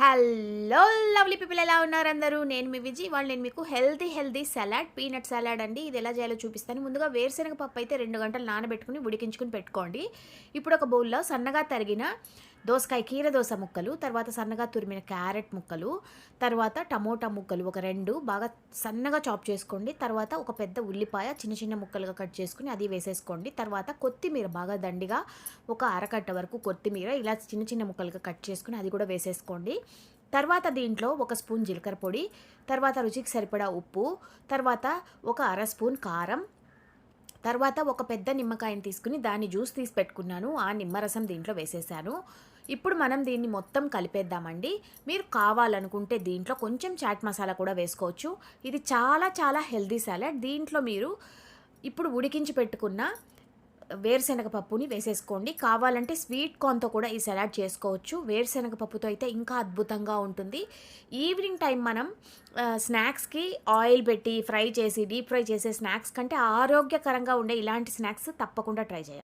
Hello lovely people ఎలా ఉన్నారు అందరూ? నేను మీ విజయ్ వాళ్ళు నేను మీకు healthy healthy salad peanut salad అండి. ఇది ఎలా చేయాలో చూపిస్తాను. ముందుగా వేరుశనగ పప్పు అయితే రెండు గంటలు నానబెట్టుకుని ఉడికించుకుని పెట్టుకోండి. ఇప్పుడు ఒక బౌల్లో సన్నగా తరిగిన దోసకాయ కీర దోస ముక్కలు తర్వాత సన్నగా తురిమిన క్యారెట్ ముక్కలు తర్వాత టమోటా ముక్కలు ఒక రెండు బాగా సన్నగా చాప్ చేసుకోండి. తర్వాత ఒక పెద్ద ఉల్లిపాయ చిన్న చిన్న ముక్కలుగా కట్ చేసుకుని అది వేసేసుకోండి. తర్వాత కొత్తిమీర బాగా దండిగా ఒక అరకట్ట వరకు కొత్తిమీర ఇలా చిన్న చిన్న ముక్కలుగా కట్ చేసుకుని అది కూడా వేసేసుకోండి. తర్వాత దీంట్లో ఒక స్పూన్ జీలకర్ర పొడి తర్వాత రుచికి సరిపడా ఉప్పు తర్వాత ఒక అర స్పూన్ కారం తర్వాత ఒక పెద్ద నిమ్మకాయని తీసుకుని దాన్ని జ్యూస్ తీసి పెట్టుకున్నాను. ఆ నిమ్మరసం దీంట్లో వేసేసాను. ఇప్పుడు మనం దీన్ని మొత్తం కలిపేద్దామండి. మీరు కావాలనుకుంటే దీంట్లో కొంచెం చాట్ మసాలా కూడా వేసుకోవచ్చు. ఇది చాలా చాలా హెల్దీ సాలడ్. దీంట్లో మీరు ఇప్పుడు ఉడికించి పెట్టుకున్న వేరుశనగ పప్పుని వేసేసుకోండి. కావాలంటే స్వీట్ కార్న్తో కూడా ఈ సలాడ్ చేసుకోవచ్చు. వేరుశనగ పప్పుతో అయితే ఇంకా అద్భుతంగా ఉంటుంది. ఈవినింగ్ టైం మనం స్నాక్స్కి ఆయిల్ పెట్టి ఫ్రై చేసి డీప్ ఫ్రై చేసే స్నాక్స్ కంటే ఆరోగ్యకరంగా ఉండే ఇలాంటి స్నాక్స్ తప్పకుండా ట్రై చేయాలి.